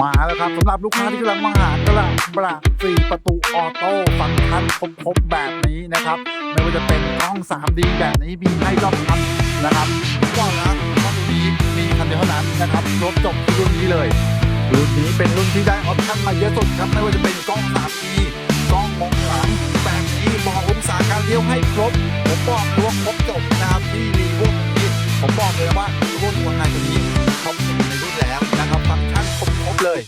มาแล้วครับสำหรับลูกค้าที่กำลังมองหากระบะสี่ประตูออโต้ฟังก์ชันครบๆแบบนี้นะครับ ไม่ว่าจะเป็นกล้อง 3D แบบนี้มีให้รอบคันนะครับก็นะกล้องนี้มีคันเดียวเท่านั้นนะครับครบจบที่รุ่นนี้เลยรุ่นนี้เป็นรุ่นที่ได้ออปชั่นมาเยอะสุดครับไม่ว่าจะเป็นกล้อง 3D กล้องมองหลังแบบนี้บอกองศาการเลี้ยวให้ครบผมบอกเลยว่าครบจบนะครับที่รีโวนี้ผมบอกเลยว่ารุ่นวันไหนตัวนี้ครบจบในรุ่นแล้วนะครับฟัง เลย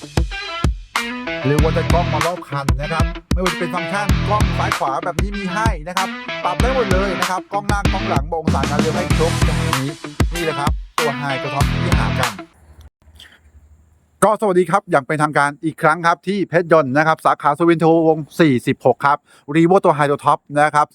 หรือว่าจะกล้องมารอบคันนะครับ ไม่ว่าจะเป็นฟังก์ชันกล้องซ้ายขวาแบบนี้มีให้นะครับ ปรับได้หมดเลยนะครับ กล้องหน้ากล้องหลังบอกองศาการเลี้ยวให้ครบอย่างนี้ นี่แหละครับ ตัวไฮตัวท็อปที่หากัน ก็สวัสดีครับ อย่างเป็นทางการอีกครั้งครับที่เพชรยนต์นะครับสาขาสวินทวง 46 ครับ รีโวตัวไฮตัวท็อปนะครับ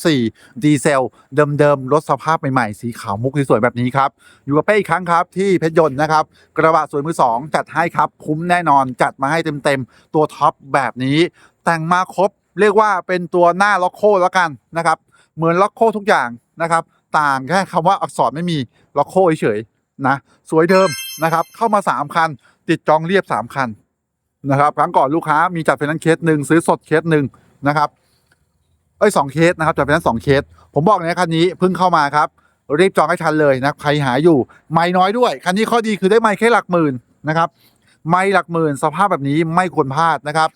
2.4 ดีเซล เดิมๆรถสภาพใหม่ๆ สีขาวมุกสวยๆแบบนี้ครับ อยู่กับเป้อีกครั้งครับที่เพชรยนต์นะครับ กระบะสวยมือ 2 จัดให้ครับ คุ้มแน่นอนจัดมาให้เต็มๆ ตัวท็อปแบบนี้ แต่งมาครบ เรียกว่าเป็นตัวหน้าล็อกโคแล้วกันนะครับเหมือนล็อกโคทุกอย่างนะครับต่างแค่คำว่าอักษรไม่มีล็อกโคเฉยๆนะสวยเดิมนะครับเข้ามา 3 คัน ติดจองเรียบ 3 คันนะครับครั้งก่อนลูกค้ามีจัดไฟแนนซ์เคสหนึ่งซื้อสดเคสหนึ่งนะครับเอ้ยสองเคสนะครับจัดไฟแนนซ์สองเคส ผมบอกเลยนะคันนี้เพิ่งเข้ามาครับรีบจองให้ทันเลยนะใครหาอยู่ไม่น้อยด้วย คันนี้ข้อดีคือได้ไม่แค่หลักหมื่นนะครับไม่หลักหมื่นสภาพแบบนี้ไม่ควรพลาดนะครับ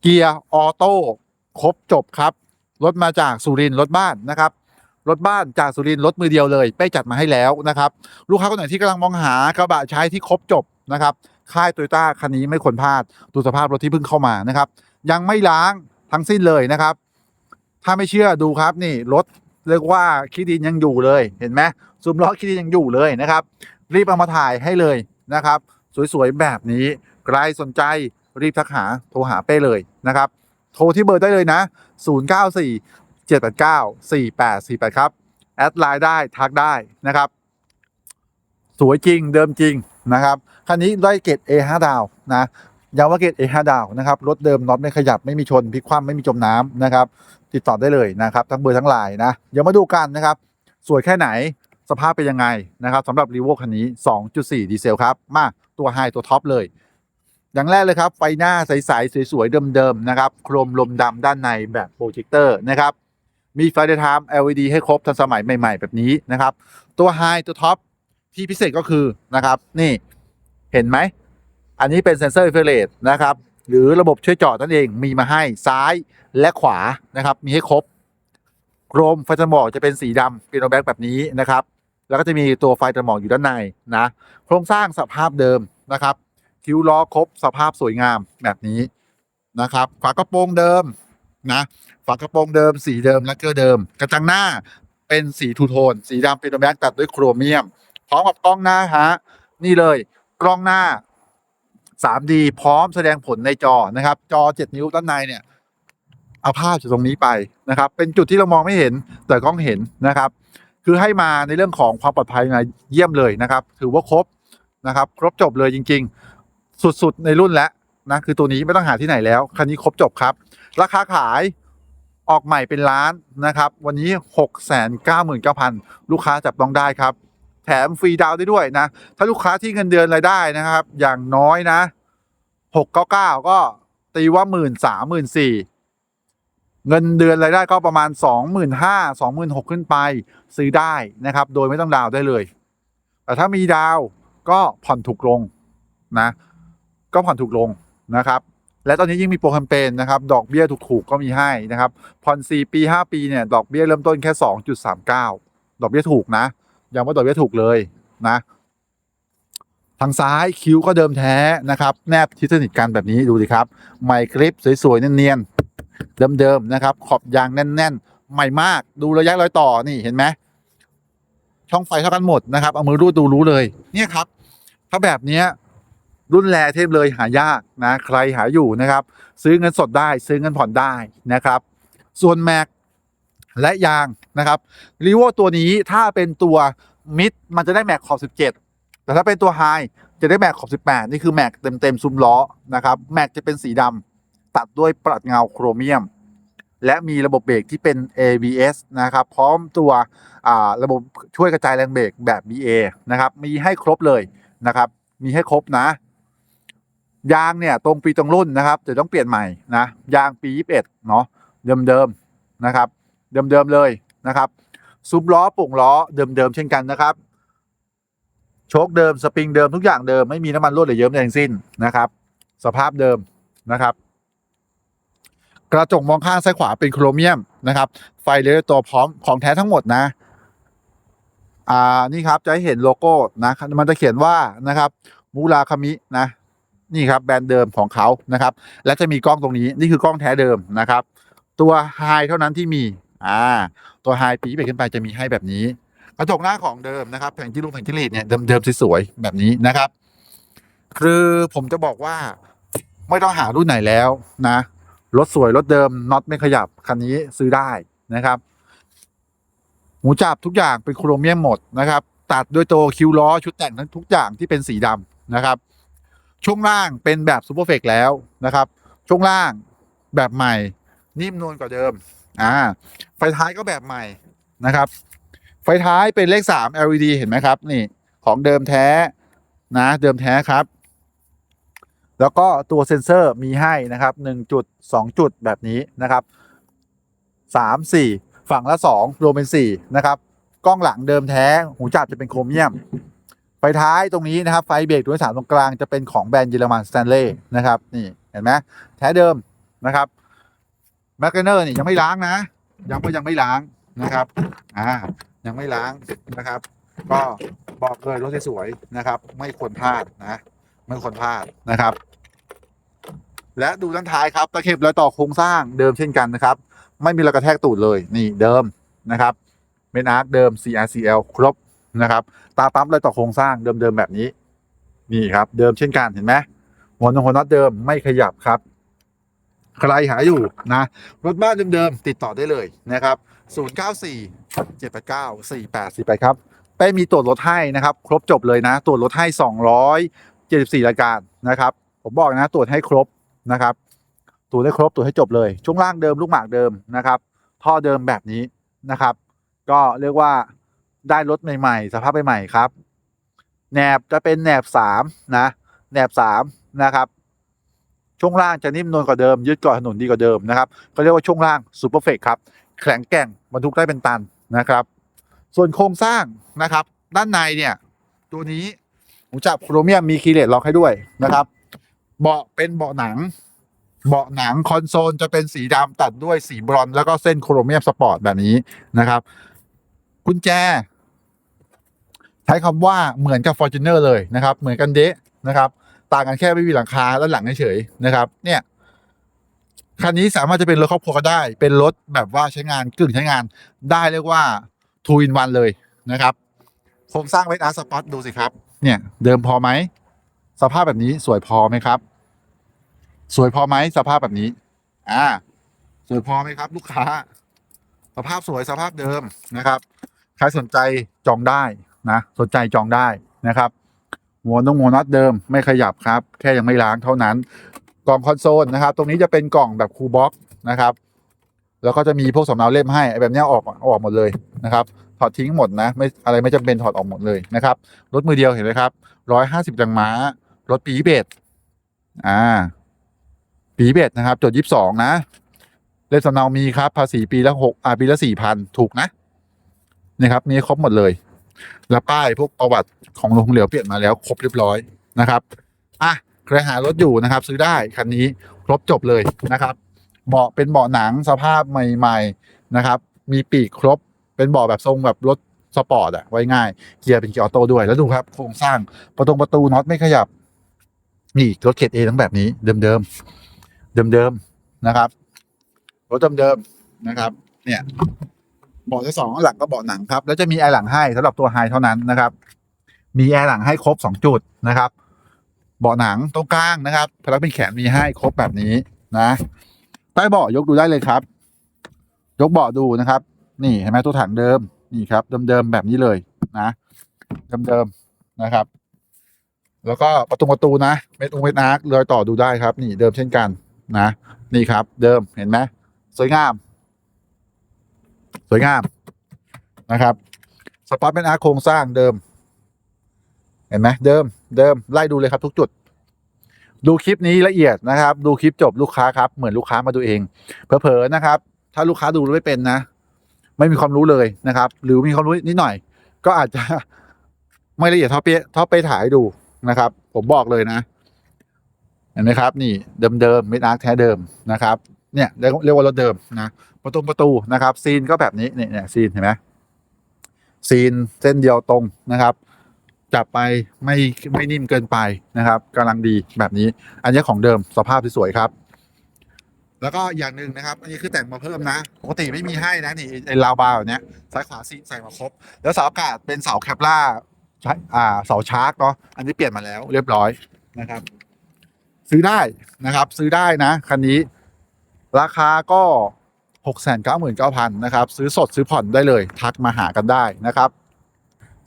เกียร์ออโต้ครบจบครับรถมาจากสุรินทร์รถบ้านนะครับรถบ้านจากสุรินทร์รถมือเดียวเลยเป้จัดมาให้แล้วนะครับ ลูกค้าคนไหนที่กำลังมองหากระบะใช้ที่ครบจบ นะครับ ค่ายโตโยต้าคันนี้ไม่ควรพลาด ดูสภาพรถที่เพิ่งเข้ามานะครับ ยังไม่ล้างทั้งสิ้นเลยนะครับ ถ้าไม่เชื่อดูครับนี่รถเรียกว่าขี้ดินยังอยู่เลยเห็นไหมซุ้มล้อขี้ดินยังอยู่เลยนะครับ รีบเอามาถ่ายให้เลยนะครับ สวยๆแบบนี้ใครสนใจรีบทักหาโทรหาเป้เลยนะครับ โทรที่เบอร์ได้เลยนะ 094 789 4848 ครับ แอดไลน์ได้ทักได้นะครับ สวยจริงเดิมจริงนะครับ คันนี้ได้เกรด A5 ดาวนะย้ำว่าเกรด A5 ดาวนะครับรถเดิมน็อตไม่ขยับไม่มีชนพลิกคว่ำไม่มีจมน้ำนะครับ ติดต่อได้เลยนะครับ ทั้งเบอร์ทั้งไลน์นะเดี๋ยวมาดูกันนะครับ สวยแค่ไหนสภาพเป็นยังไงนะครับสำหรับรีโวคันนี้ 2.4 ดีเซลครับ มาตัวไฮตัวท็อปเลย อย่างแรกเลยครับ ไฟหน้าใสๆ สวยๆ เดิมๆ นะครับ โครมลมดำด้านในแบบโปรเจคเตอร์นะครับ มีไฟเดย์ไทม์ LED ให้ครบทันสมัยใหม่ ๆ แบบนี้นะครับ ตัวไฮตัวท็อปที่พิเศษก็คือนะครับนี่ เห็นไหม อันนี้เป็นเซนเซอร์อินฟราเรดนะครับ หรือระบบช่วยจอดนั่นเองมีมาให้ซ้ายและขวานะครับ มีให้ครบโครมไฟจมูกจะเป็นสีดำเป็นโนแบ็กแบบนี้นะครับ แล้วก็จะมีตัวไฟจมูกอยู่ด้านในนะ โครงสร้างสภาพเดิมนะครับ คิ้วล้อครบสภาพสวยงามแบบนี้นะครับ ฝากระโปรงเดิมนะฝากระโปรงเดิม สีเดิมและเกอร์เดิม กระจังหน้าเป็นสีทูโทน สีดำเป็นโนแบ็กตัดด้วยโครเมียม พร้อมกับกล้องหน้าฮะนี่เลย กล้องหน้า 3D พร้อมแสดงผลในจอนะครับ จอ 7 นิ้วด้านในเนี่ยเอาภาพจากตรงนี้ไปนะครับ เป็นจุดที่เรามองไม่เห็นแต่กล้องเห็นนะครับ คือให้มาในเรื่องของความปลอดภัยมาเยี่ยมเลยนะครับ ถือว่าครบนะครับ ครบจบเลยจริง ๆ สุดๆ ในรุ่นแล้วนะคือตัวนี้ไม่ต้องหาที่ไหนแล้วคันนี้ครบจบครับ ราคาขายออกใหม่เป็นล้านนะครับ วันนี้ 6 9 9 0 0 0 ลูกค้าจับต้องได้ครับ ถมฟรีดาวได้ด้วยนะ ถ้าลูกค้าที่เงินเดือนรายได้นะครับ อย่างน้อยนะ699ก็ตีว่าหมื่นสามหมื่นสี่เงินเดือนรายได้ก็ประมาณ 25,000 26,000 ขึ้นไปซื้อได้นะครับ โดยไม่ต้องดาวได้เลย แต่ถ้ามีดาวก็ผ่อนถูกลงนะ ก็ผ่อนถูกลงนะครับ และตอนนี้ยิ่งมีโปรแกรมเปญนะครับ ดอกเบี้ยถูกๆก็มีให้นะครับผ่อน4ปี 5 ปีเนี่ยดอกเบี้ยเริ่มต้นแค่ 2.39 ดอกเบี้ยถูกนะ ย้ำว่าดอกเบี้ยถูกเลยนะ ทางซ้ายคิ้วก็เดิมแท้นะครับ แนบทิศสนิทกันแบบนี้ดูดิครับไมค์คลิปสวยๆเนียนๆเดิมๆนะครับ ขอบยางแน่น ๆ ใหม่มากดูระยะรอยต่อนี่เห็นไหมช่องไฟเท่ากันหมดนะครับ เอามือรูดดูรู้เลยเนี่ยครับ ถ้าแบบเนี้ยรุ่นแรเทพเลยหายากนะ ใครหาอยู่นะครับ ซื้อเงินสดได้ ซื้อเงินผ่อนได้นะครับ ส่วนแม็ก และยางนะครับรีโวตัวนี้ถ้าเป็นตัวมิดมันจะได้แม็กขอบ 17 แต่ถ้าเป็นตัวไฮจะได้แม็กขอบ 18 นี่คือแม็กเต็มๆซุ้มล้อนะครับแม็กจะเป็นสีดำตัดด้วยปรัดเงาโครเมียม และมีระบบเบรกที่เป็น ABS นะครับ พร้อมตัวระบบช่วยกระจายแรงเบรกแบบ BA นะครับมีให้ครบเลยนะครับ มีให้ครบนะ ยางเนี่ยตรงปีตรงรุ่นนะครับจะต้องเปลี่ยนใหม่นะยางปี 21 เนาะเดิมๆนะครับ เดิมๆเลยนะครับ ซุปล้อปุ่งล้อเดิมๆเช่นกันนะครับ โชคเดิมสปริงเดิมทุกอย่างเดิมไม่มีน้ำมันรั่วหรือเยิ้มใดทั้งสิ้นนะครับ สภาพเดิมนะครับ กระจกมองข้างซ้ายขวาเป็นโครเมียมนะครับ ไฟเลเซอร์ตัวพร้อมของแท้ทั้งหมดนะอ่านี่ครับจะให้เห็นโลโก้นะมันจะเขียนว่านะครับมูราคามินะนี่ครับแบรนด์เดิมของเขานะครับ และจะมีกล้องตรงนี้นี่คือกล้องแท้เดิมนะครับ ตัวไฮเท่านั้นที่มี อ่า ตัวไฮปีไปขึ้นไปจะมีให้แบบนี้ กระจกหน้าของเดิมนะครับแผงที่รูปแผงที่ลีดเนี่ยเดิมๆสวยๆแบบนี้นะครับ คือผมจะบอกว่าไม่ต้องหารุ่นไหนแล้วนะรถสวยรถเดิมน็อตไม่ขยับคันนี้ซื้อได้นะครับ หมูจับทุกอย่างเป็นโครเมียมหมดนะครับ ตัดด้วยตัวคิวล้อชุดแต่งทั้งทุกอย่างที่เป็นสีดำนะครับ ช่วงล่างเป็นแบบซูเปอร์เฟกแล้วนะครับ ช่วงล่างแบบใหม่นิ่มนวลกว่าเดิม อ่า ไฟท้ายก็แบบใหม่นะครับ ไฟท้ายเป็นเลข 3 LED เห็นไหมครับ นี่ของเดิมแท้นะ เดิมแท้ครับ แล้วก็ตัวเซ็นเซอร์มีให้นะครับ 1 จุด 2 จุดแบบนี้นะครับ 3 4 ฝั่งละ 2 รวมเป็น 4 นะครับ กล้องหลังเดิมแท้ หูจับจะเป็นโครเมียม ไฟท้ายตรงนี้นะครับ ไฟเบรกตัวที่สามตรงกลางจะเป็นของแบรนด์เยอรมันสแตนเล่นะครับ นี่เห็นไหมแท้เดิมนะครับ แมคเนอร์นี่ยังไม่ล้างนะยังก็ยังไม่ล้างนะครับอ่ายังไม่ล้างนะครับ ก็บอกเลยรถสวยๆนะครับ ไม่ควรพลาดนะไม่ควรพลาดนะครับ และดูด้านท้ายครับตะเข็บรอยต่อโครงสร้างเดิมเช่นกันนะครับ ไม่มีรอยกระแทกตูดเลยนี่เดิมนะครับเมนอาร์คเดิม CRCL ครบนะครับ ตาปั๊มรอยต่อโครงสร้างเดิมๆแบบนี้ นี่ครับ เดิมเช่นกันเห็นไหมหัวนงหัวน็อตเดิมไม่ขยับครับ ใครหาอยู่นะ รถบ้านเดิมๆติดต่อได้เลยนะครับ 094 789 4848ครับเป้มีตรวจรถให้นะครับ ครบจบเลยนะ ตรวจรถให้ 274รายการนะครับ ผมบอกนะตรวจให้ครบนะครับตรวจให้ครบตรวจให้จบเลย ช่วงล่างเดิมลูกหมากเดิมนะครับ ท่อเดิมแบบนี้นะครับ ก็เรียกว่าได้รถใหม่ๆ สภาพใหม่ๆครับแหนบจะเป็นแหนบสามนะแหนบสามนะครับ ช่วงล่างจะนิ่มนวลกว่าเดิมยึดเกาะถนนดีกว่าเดิมนะครับก็เรียกว่าช่วงล่างซูเปอร์เฟกครับแข็งแกร่งบรรทุกได้เป็นตันนะครับ ส่วนโครงสร้างนะครับ ด้านในเนี่ยตัวนี้หูจับโครเมียมมีคีย์เลสล็อกให้ด้วยนะครับ เบาะเป็นเบาะหนัง เบาะหนังคอนโซลจะเป็นสีดำตัดด้วยสีบรอน แล้วก็เส้นโครเมียมสปอร์ตแบบนี้นะครับกุญแจ ใช้คำว่าเหมือนกับ Fortuner เลยนะครับ เหมือนกันเดะนะครับ ต่างกันแค่ไม่มีหลังคาและหลังเฉยๆนะครับ เนี่ยคันนี้สามารถจะเป็นรถครอบครัวก็ได้ เป็นรถแบบว่าใช้งานกึ่งใช้งานได้เรียกว่า two in one เลยนะครับโครงสร้างเวทอาร์สปอตดูสิครับ เนี่ย เดิมพอไหม สภาพแบบนี้สวยพอไหมครับ สวยพอไหมสภาพแบบนี้ อ่า สวยพอไหมครับ ลูกค้า สภาพสวยสภาพเดิมนะครับ ใครสนใจจองได้นะ สนใจจองได้นะครับ หัวนงหัวน็อตเดิมไม่ขยับครับ แค่ยังไม่ล้างเท่านั้น กล่องคอนโซลนะครับ ตรงนี้จะเป็นกล่องแบบคูลบ็อกนะครับ แล้วก็จะมีพวกสำเนาเล่มให้แบบนี้ออกออกหมดเลยนะครับถอดทิ้งหมดนะไม่อะไรไม่จำเป็นถอดออกหมดเลยนะครับรถมือเดียวเห็นไหมครับร้อยห้าสิบแรงม้ารถปีเบสอ่า ปีเบสนะครับ จดยี่สิบสองนะเล่มสำเนามีครับ ภาษีปีละหกอ่าปีละสี่พันถูกนะนะครับมีครบหมดเลย แล้วป้ายพวกประวัติของโรงเหลวเปลี่ยนมาแล้วครบเรียบร้อยนะครับอะใครหารถอยู่นะครับ ซื้อได้คันนี้ครบจบเลยนะครับเบาะเป็นเบาะหนังสภาพใหม่ๆนะครับ มีปีกครบเป็นเบาะแบบทรงแบบรถสปอร์ตอะไว้ง่ายเกียร์เป็นเกียร์ออโต้ด้วยแล้วดูครับโครงสร้างประตูประตูน็อตไม่ขยับนี่รถเขตเอทั้งแบบนี้เดิมเดิมเดิมเดิมๆนะครับรถเดิมเดิมๆนะครับ เนี่ย เบาะที่สองหลังก็เบาะหนังครับ แล้วจะมีแอร์หลังให้สำหรับตัวไฮเท่านั้นนะครับ มีแอร์หลังให้ครบสองจุดนะครับเบาะหนังตรงกลางนะครับพลักเป็นแขนมีให้ครบแบบนี้นะใต้เบาะยกดูได้เลยครับ ยกเบาะดูนะครับ นี่เห็นไหมตัวถังเดิมนี่ครับ เดิมๆแบบนี้เลยนะ เดิมๆนะครับ แล้วก็ประตูประตูนะเม็ดองเม็ดอาร์ครอยต่อดูได้ครับ นี่เดิมเช่นกันนะ นี่ครับ เดิมเห็นไหมสวยงาม สวยงามนะครับ สปอตเป็นอาร์โครงสร้างเดิม เห็นไหมเดิมเดิมไล่ดูเลยครับทุกจุด ดูคลิปนี้ละเอียดนะครับ ดูคลิปจบลูกค้าครับ เหมือนลูกค้ามาดูเองเผลอๆนะครับ ถ้าลูกค้าดูไม่เป็นนะ ไม่มีความรู้เลยนะครับ หรือมีความรู้นิดหน่อย ก็อาจจะไม่ละเอียดเท่าเป๊ะเท่าไปถ่ายดูนะครับ ผมบอกเลยนะเห็นไหมครับ นี่เดิมๆเม็ดอาร์คแท้เดิมนะครับ เนี่ยเรียกว่ารถเดิมนะประตูประตูนะครับ ซีนก็แบบนี้เนี่ยเนี่ยซีนเห็นไหมซีนเส้นเดียวตรงนะครับ จับไปไม่ไม่นิ่มเกินไปนะครับกำลังดีแบบนี้ อันนี้ของเดิมสภาพที่สวยครับ แล้วก็อย่างหนึ่งนะครับ อันนี้คือแต่งมาเพิ่มนะปกติไม่มีให้นะนี่ไอ้ราวบาร์แบบเนี้ยซ้ายขวาซีใส่มาครบ แล้วเสาอากาศเป็นเสาแคปล่าใช้อ่าเสาชาร์กเนาะอันนี้เปลี่ยนมาแล้วเรียบร้อยนะครับ ซื้อได้นะครับ ซื้อได้นะคันนี้ ราคาก็หกแสนเก้าหมื่นเก้าพันนะครับ ซื้อสดซื้อผ่อนได้เลย ทักมาหากันได้นะครับ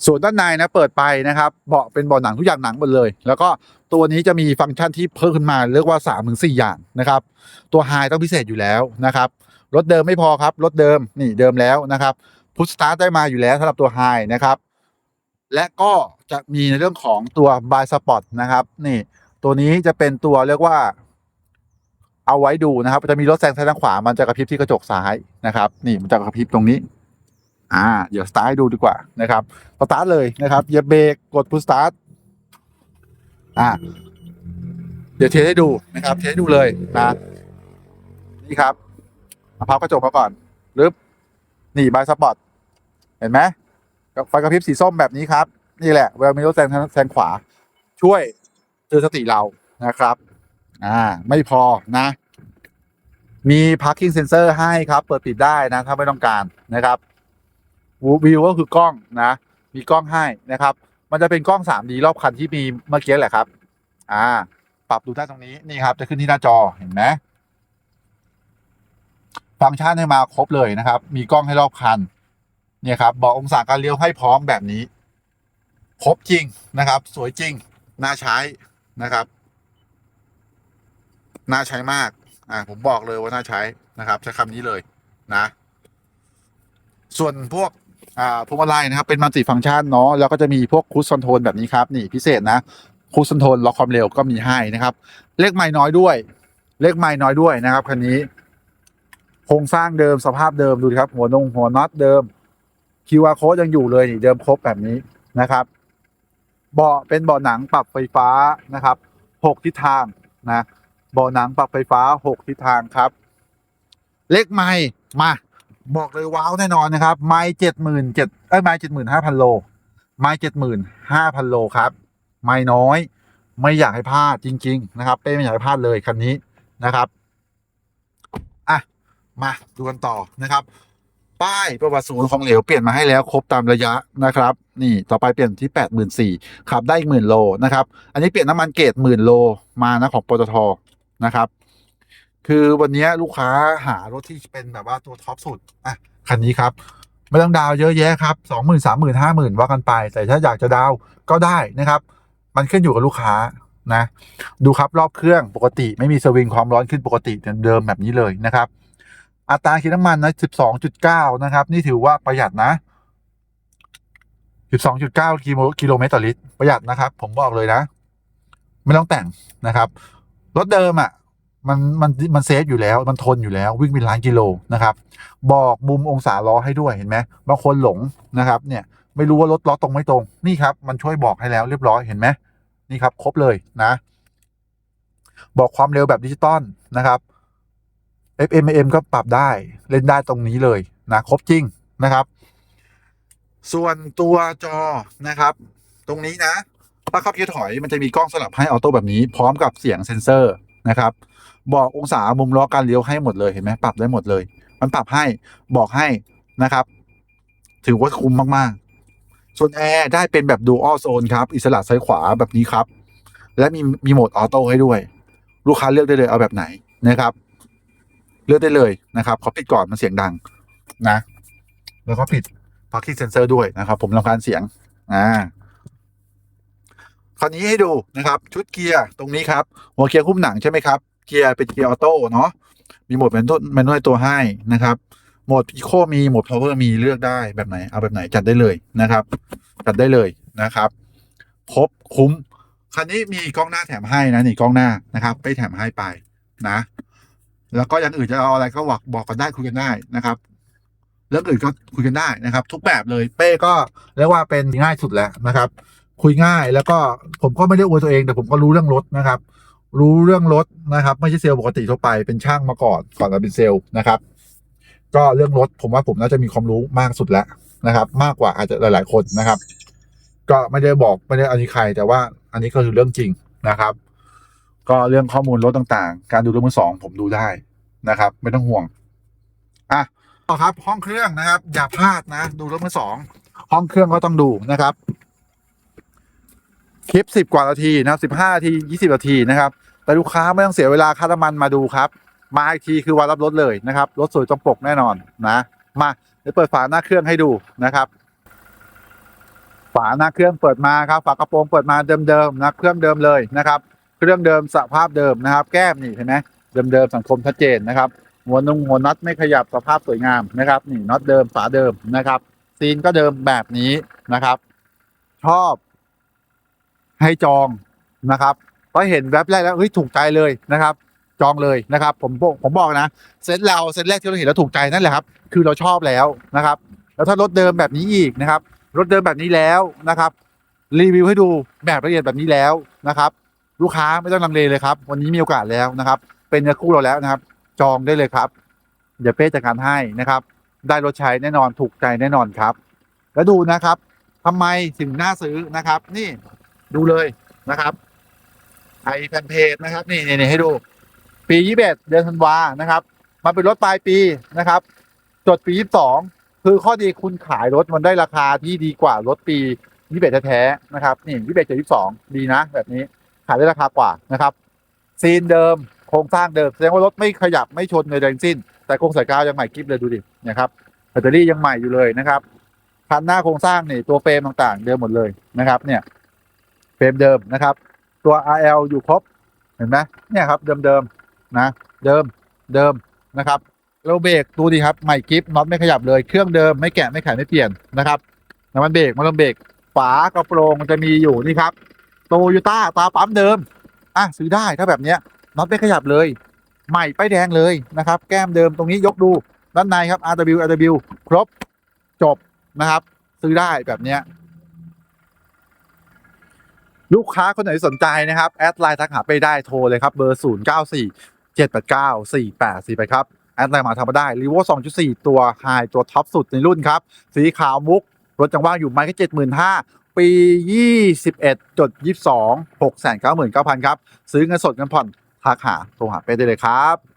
ส่วนด้านในนะเปิดไปนะครับเบาะเป็นเบาะหนังทุกอย่างหนังหมดเลย แล้วก็ตัวนี้จะมีฟังก์ชันที่เพิ่มขึ้นมาเรียกว่า3ามถึงสอย่างนะครับ ตัวไฮต้องพิเศษอยู่แล้วนะครับรถเดิมไม่พอครับรถเดิมนี่เดิมแล้วนะครับพุชสตาร์ทได้มาอยู่แล้วสำหรับตัวไฮนะครับ และก็จะมีในเรื่องของตัวบายสปอร์ตนะครับนี่ตัวนี้จะเป็นตัวเรียกว่า เอาไว้ดูนะครับจะมีรถแซงซ้ายทางขวา มันจะกระพริบที่กระจกซ้ายนะครับ นี่มันจะกระพริบตรงนี้ อ่า เดี๋ยวสตาร์ทดูดีกว่านะครับสตาร์ทเลยนะครับเหยียบเบรกกดพุชสตาร์ทอ่าเดี๋ยวเทสให้ดูนะครับ เทสให้ดูเลยนะนี่ครับเอาพับกระจกมาก่อนรึบนี่บายสปอร์ตเห็นไหมไฟกระพริบสีส้มแบบนี้ครับ นี่แหละเวลามีรถแซงแซงขวา ช่วยเตือนสติเรานะครับ อ่า ไม่พอนะ มี parking sensor ให้ครับ เปิดปิดได้นะถ้าไม่ต้องการนะครับวิวก็คือกล้องนะ มีกล้องให้นะครับ มันจะเป็นกล้อง 3D รอบคันที่มีเมื่อกี้แหละครับ อ่า ปรับดูได้ตรงนี้นี่ครับ จะขึ้นที่หน้าจอเห็นไหมฟังก์ชันให้มาครบเลยนะครับ มีกล้องให้รอบคัน เนี่ยครับ บอกองศาการเลี้ยวให้พร้อมแบบนี้ ครบจริงนะครับ สวยจริง น่าใช้นะครับ น่าใช้มาก อ่า ผมบอกเลยว่าน่าใช้นะครับ ใช้คำนี้เลยนะ ส่วนพวกอ่าพวงมาลัยนะครับ เป็นมัลติฟังก์ชันเนาะแล้วก็จะมีพวกคูสคอนโทรลแบบนี้ครับ นี่พิเศษนะคูสคอนโทรลล็อกความเร็วก็มีให้นะครับ เลขไม้น้อยด้วย เลขไม้น้อยด้วยนะครับคันนี้ โครงสร้างเดิมสภาพเดิมดูดครับ หัวนงหัวน็อตเดิม QR code ยังอยู่เลยนี่เดิมครบแบบนี้นะครับเบาะเป็นเบาะหนังปรับไฟฟ้านะครับหกทิศทางนะ เบาะหนังปรับไฟฟ้าหกทิศทางครับ เลขไม้มา บอกเลยว้าวแน่นอนนะครับ ไม้เจ็ดหมื่นเจ็ดเอ้ยไม้เจ็ดหมื่นห้าพันโล ไม้เจ็ดหมื่นห้าพันโลครับ ไม่น้อย ไม่อยากให้พลาดจริง ๆ นะครับ เป้ไม่อยากให้พลาดเลยคันนี้นะครับอะมาดูกันต่อนะครับป้ายประวัติศูนย์ของเหลวเปลี่ยนมาให้แล้วครบตามระยะนะครับ นี่ต่อไปเปลี่ยนที่แปดหมื่นสี่ขับได้อีกหมื่นโลนะครับ อันนี้เปลี่ยนน้ำมันเกรดหมื่นโลมานะของปตท นะครับ คือวันนี้ลูกค้าหารถที่เป็นแบบว่าตัวท็อปสุดอะคันนี้ครับไม่ต้องดาวเยอะแยะครับสองหมื่นสามหมื่นห้าหมื่นว่ากันไป แต่ถ้าอยากจะดาวก็ได้นะครับ มันขึ้นอยู่กับลูกค้านะ ดูครับรอบเครื่องปกติไม่มีสวิงความร้อนขึ้นปกติเดิมแบบนี้เลยนะครับ อัตราคิดน้ำมันนะ12.9นะครับ นี่ถือว่าประหยัดนะ12.9กิโลกิโลเมตรต่อลิตรประหยัดนะครับ ผมบอกเลยนะ ไม่ต้องแต่งนะครับ รถเดิมอะมันมันมันเซฟอยู่แล้วมันทนอยู่แล้ววิ่งเป็นล้านกิโลนะครับ บอกมุมองศาล้อให้ด้วยเห็นไหมบางคนหลงนะครับ เนี่ยไม่รู้ว่ารถล้อตรงไม่ตรงนี่ครับ มันช่วยบอกให้แล้วเรียบร้อยเห็นไหมนี่ครับ ครบเลยนะ บอกความเร็วแบบดิจิตอลนะครับ FM AM ก็ปรับได้เล่นได้ตรงนี้เลยนะครบจริงนะครับ ส่วนตัวจอนะครับ ตรงนี้นะ ถ้าเข้าเกียร์ถอยมันจะมีกล้องสลับให้ออโต้แบบนี้ พร้อมกับเสียงเซ็นเซอร์นะครับ บอกองศามุมล้อการเลี้ยวให้หมดเลยเห็นไหมปรับได้หมดเลย มันปรับให้บอกให้นะครับ ถือว่าคุ้มมากๆ ส่วนแอร์ได้เป็นแบบดูอัลโซนครับ อิสระซ้ายขวาแบบนี้ครับ และมีมีโหมดออโต้ให้ด้วย ลูกค้าเลือกได้เลยเอาแบบไหนนะครับ เลือกได้เลยนะครับขอปิดก่อนมันเสียงดังนะ แล้วก็ปิด parking sensor ด้วยนะครับ ผมรำคาญเสียงอ่า ราวนี้ให้ดูนะครับชุดเกียร์ตรงนี้ครับหัวเกียร์คุ้มหนังใช่ไหมครับเกียร์เป็นเกียร์ออโต้เนาะมีโหมดแมนนวลแมนนวลตัวให้นะครับโหมดอีโคมีโหมดพาวเวอร์มีเลือกได้แบบไหนเอาแบบไหนจัดได้เลยนะครับจัดได้เลยนะครับครบคุ้มคันนี้มีกล้องหน้าแถมให้นะนี่กล้องหน้านะครับไปแถมให้ไปนะ แล้วก็อย่างอื่นจะเอาอะไรก็บอกบอกกันได้คุยกันได้นะครับเรื่องอื่นก็คุยกันได้นะครับ ทุกแบบเลยเป้ก็เรียกว่าเป็นง่ายสุดแล้วนะครับ คุยง่ายแล้วก็ผมก็ไม่ได้อวยตัวเอง แต่ผมก็รู้เรื่องรถนะครับ รู้เรื่องรถนะครับ ไม่ใช่เซลล์ปกติทั่วไปเป็นช่างมาก่อนก่อนจะเป็นเซลล์นะครับ ก็เรื่องรถผมว่าผมน่าจะมีความรู้มากสุดแล้วนะครับ มากกว่าอาจจะหลาย ๆ คนนะครับ ก็ไม่ได้บอกไม่ได้อันนี้ใคร แต่ว่าอันนี้ก็คือเรื่องจริงนะครับ ก็เรื่องข้อมูลรถต่างๆ การดูรถมือสองผมดูได้นะครับ ไม่ต้องห่วงอะต่อครับ ห้องเครื่องนะครับ อย่าพลาดนะ ดูรถมือสองห้องเครื่องก็ต้องดูนะครับ คลิปสิบกว่านาทีนะครับสิบห้านาทียี่สิบนาทีนะครับ แต่ลูกค้าไม่ต้องเสียเวลาค่าน้ำมันมาดูครับ มาอีกทีคือวันรับรถเลยนะครับ รถสวยตรงปกแน่นอนนะ มาเดี๋ยวเปิดฝาหน้าเครื่องให้ดูนะครับ ฝาหน้าเครื่องเปิดมาครับ ฝากระโปรงเปิดมาเดิมๆนะเครื่องเดิมเลยนะครับ เครื่องเดิมสภาพเดิมนะครับ แก้มนี่เห็นไหมเดิมๆสังคมชัดเจนนะครับหัวนุ่งหัวน็อตไม่ขยับสภาพสวยงามนะครับนี่น็อตเดิมฝาเดิมนะครับซีนก็เดิมแบบนี้นะครับ ชอบ ให้จองนะครับเพราะเห็นแว็บแรกแล้วเฮ้ยถูกใจเลยนะครับ จองเลยนะครับ ผมผมบอกนะเซตเราเซตแรกที่เราเห็นแล้วถูกใจนั่นแหละครับ คือเราชอบแล้วนะครับ แล้วถ้ารถเดิมแบบนี้อีกนะครับรถเดิมแบบนี้แล้วนะครับ รีวิวให้ดูแบบละเอียดแบบนี้แล้วนะครับ ลูกค้าไม่ต้องลังเลเลยครับ วันนี้มีโอกาสแล้วนะครับ เป็นเนื้อคู่เราแล้วนะครับ จองได้เลยครับเดี๋ยวเป้จัดการให้นะครับ ได้รถใช้แน่นอนถูกใจแน่นอนครับ แล้วดูนะครับทำไมถึงน่าซื้อนะครับ นี่ ดูเลยนะครับไอแฟนเพจนะครับ นี่นี่ให้ดู ปียี่สิบเอ็ดเดือนธันวานะครับ มาเป็นรถปลายปีนะครับ จดปียี่สิบสองคือข้อดีคุณขายรถมันได้ราคาที่ดีกว่ารถปียี่สิบเอ็ดแท้ๆนะครับ นี่ยี่สิบเอ็ดจยี่สิบสองดีนะ แบบนี้ขายได้ราคากว่านะครับ ซีนเดิมโครงสร้างเดิมแสดงว่ารถไม่ขยับไม่ชนเลยทั้งสิ้น แต่โครงสายกาวยังใหม่กริบเลยดูดินะครับแบตเตอรี่ยังใหม่อยู่เลยนะครับคันหน้าโครงสร้างนี่ตัวเฟรมต่างๆ เดิมหมดเลยนะครับ เนี่ย รมเดิมนะครับ ตัว RL อยู่ครบเห็นไหมเนี่ยครับเดิมๆนะเดิมเดิมนะครับแล้วเบรกดูดิครับใหม่กริปน็อตไม่ขยับเลยเครื่องเดิมไม่แกะไม่ไขไม่เปลี่ยนนะครับน้ำมันเบรกมันลมเบรกฝากระโปรงมันจะมีอยู่นี่ครับโตโยต้าตาปั๊มเดิมอะซื้อได้ถ้าแบบเนี้ยน็อตไม่ขยับเลย ใหม่ป้ายแดงเลยนะครับ แก้มเดิมตรงนี้ยกดูด้านในครับ RW RW ครบจบนะครับ ซื้อได้แบบเนี้ย ลูกค้าคนไหนสนใจนะครับ แอดไลน์ทักหาไปได้โทรเลยครับ เบอร์ 0 9 4 7 8 9 4 8 4ไปครับ แอดไลน์มาทำมาได้รีโว2.4 ตัวไฮตัวท็อปสุดในรุ่นครับ สีขาวมุก รถจังว่างอยู่ไม่แค่75,000 ปี 21จด22 699,000 ครับ ซื้อเงินสดเงินผ่อนทักหาโทรหาไปได้เลยครับ